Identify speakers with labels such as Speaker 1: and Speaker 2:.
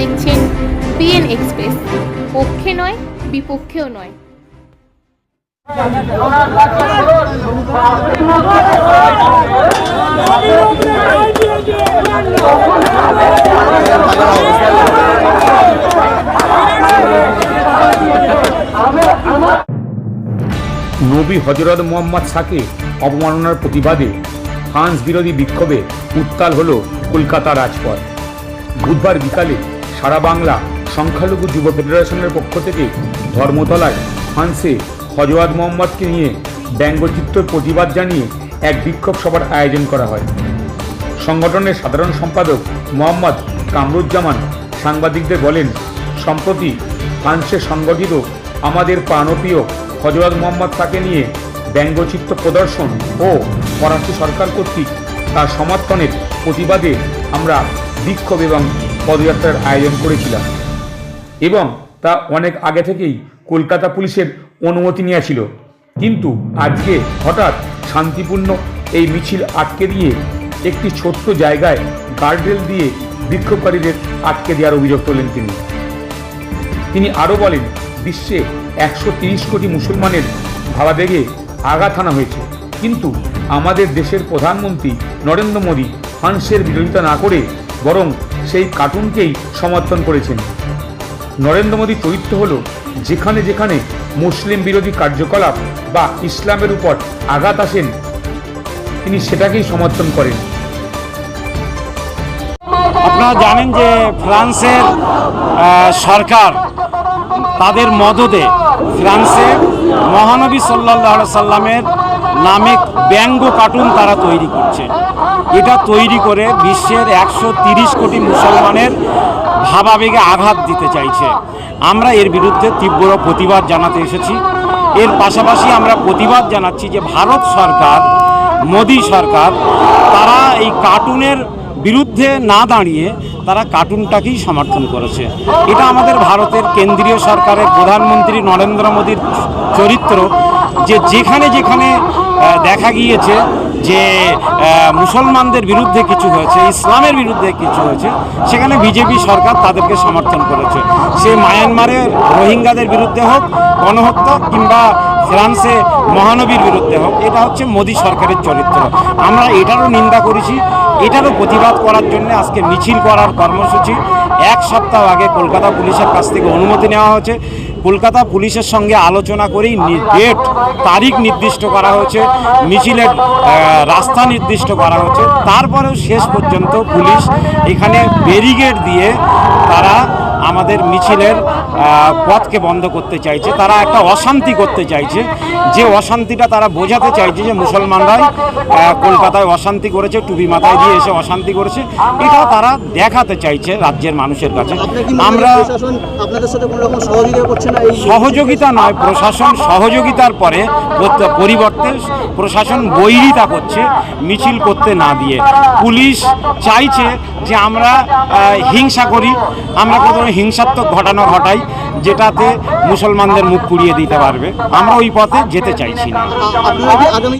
Speaker 1: দেখছেন PN express পক্ষে নয়, বিপক্ষেও নয়।
Speaker 2: নবী হজরত মোহাম্মদ শাকে অবমাননার প্রতিবাদে ফ্রান্স বিরোধী বিক্ষোভে উত্তাল হল কলকাতা রাজপথ। বুধবার বিকালে সারা বাংলা সংখ্যালঘু যুব ফেডারেশনের পক্ষ থেকে ধর্মতলায় ফ্রান্সে হজরত মোহাম্মদকে নিয়ে ব্যঙ্গচিত্র প্রতিবাদ জানিয়ে এক বিক্ষোভ সভার আয়োজন করা হয়। সংগঠনের সাধারণ সম্পাদক মোহাম্মদ কামরুজ্জামান সাংবাদিকদের বলেন, সম্প্রতি ফ্রান্সে সংগঠিত আমাদের প্রাণপ্রিয় হজরত মোহাম্মদ তাকে নিয়ে ব্যঙ্গচিত্র প্রদর্শন ও ফরাসি সরকার কর্তৃক তার সমর্থনের প্রতিবাদে আমরা বিক্ষোভ এবং পদযাত্রার আয়োজন করেছিলাম। এবং তা অনেক আগে থেকেই কলকাতা পুলিশের অনুমতি নিয়েছিল কিন্তু আজকে হঠাৎ শান্তিপূর্ণ এই মিছিল আটকে দিয়ে একটি ছোট্ট জায়গায় গার্ডরেল দিয়ে বিক্ষোভকারীদের আটকে দেওয়ার অভিযোগ তোলেন তিনি। তিনি আরও বলেন, বিশ্বে একশো কোটি মুসলমানের ভাবাবেগে আঘাত হানা হয়েছে। কিন্তু আমাদের দেশের প্রধানমন্ত্রী নরেন্দ্র মোদী, ফ্রান্সের বিরোধিতা না করে বরং সেই কার্টুনকেই সমর্থন করেছেন। নরেন্দ্র মোদী চরিত্র হল যেখানে যেখানে মুসলিম বিরোধী কার্যকলাপ বা ইসলামের উপর আঘাত আসেন, তিনি সেটাকেই সমর্থন করেন।
Speaker 3: আপনারা জানেন যে ফ্রান্সের সরকার তাদের মদদে ফ্রান্সে মহানবী সাল্লাহ সাল্লামের নামে ব্যঙ্গ কার্টুন তারা তৈরি করছে। এটা তৈরি করে বিশ্বের একশো কোটি মুসলমানের ভাবাবেগে আঘাত দিতে চাইছে। আমরা এর বিরুদ্ধে তীব্র প্রতিবাদ জানাতে এসেছি। এর পাশাপাশি আমরা প্রতিবাদ জানাচ্ছি যে ভারত সরকার, মোদী সরকার, তারা এই কার্টুনের বিরুদ্ধে না দাঁড়িয়ে তারা কার্টুনটাকেই সমর্থন করেছে। এটা আমাদের ভারতের কেন্দ্রীয় সরকারের প্রধানমন্ত্রী নরেন্দ্র মোদীর চরিত্র। যে যেখানে যেখানে দেখা গিয়েছে যে মুসলমানদের বিরুদ্ধে কিছু হয়েছে, ইসলামের বিরুদ্ধে কিছু হয়েছে, সেখানে বিজেপি সরকার তাদেরকে সমর্থন করেছে। সে মায়ানমারের রোহিঙ্গাদের বিরুদ্ধে হোক, গণহত্যা কিংবা ফ্রান্সে মহানবীর বিরুদ্ধে হোক, এটা হচ্ছে মোদী সরকারের চরিত্র। আমরা এটারও নিন্দা করেছি, এটারও প্রতিবাদ করার জন্য আজকে মিছিল করার কর্মসূচি। এক সপ্তাহ আগে কলকাতা পুলিশের কাছ থেকে অনুমতি নেওয়া হয়েছে। কলকাতা পুলিশের সঙ্গে আলোচনা করেই ডেট তারিখ নির্দিষ্ট করা হয়েছে, মিছিলের রাস্তা নির্দিষ্ট করা হয়েছে। তারপরেও শেষ পর্যন্ত পুলিশ এখানে ব্যারিগেড দিয়ে তারা আমাদের মিছিলের পথকে বন্ধ করতে চাইছে। তারা একটা অশান্তি করতে চাইছে। যে অশান্তিটা তারা বোঝাতে চাইছে যে মুসলমানরাই কলকাতায় অশান্তি করেছে টুপি মাথায় দিয়ে এসে অশান্তি করেছে এটা তারা দেখাতে চাইছে রাজ্যের মানুষের কাছে। আমরা
Speaker 4: সহযোগিতা
Speaker 3: নয় প্রশাসন সহযোগিতার পরে পরিবর্তে প্রশাসন বৈরিতা করছে মিছিল করতে না দিয়ে। পুলিশ চাইছে যে আমরা হিংসা করি আমরা কোনো হিংসাত্মক ঘটনা ঘটাই, যেটাতে মুসলমানদের মুখ পুড়িয়ে দিতে পারবে। আমরা ওই পথে যেতে চাইছি না।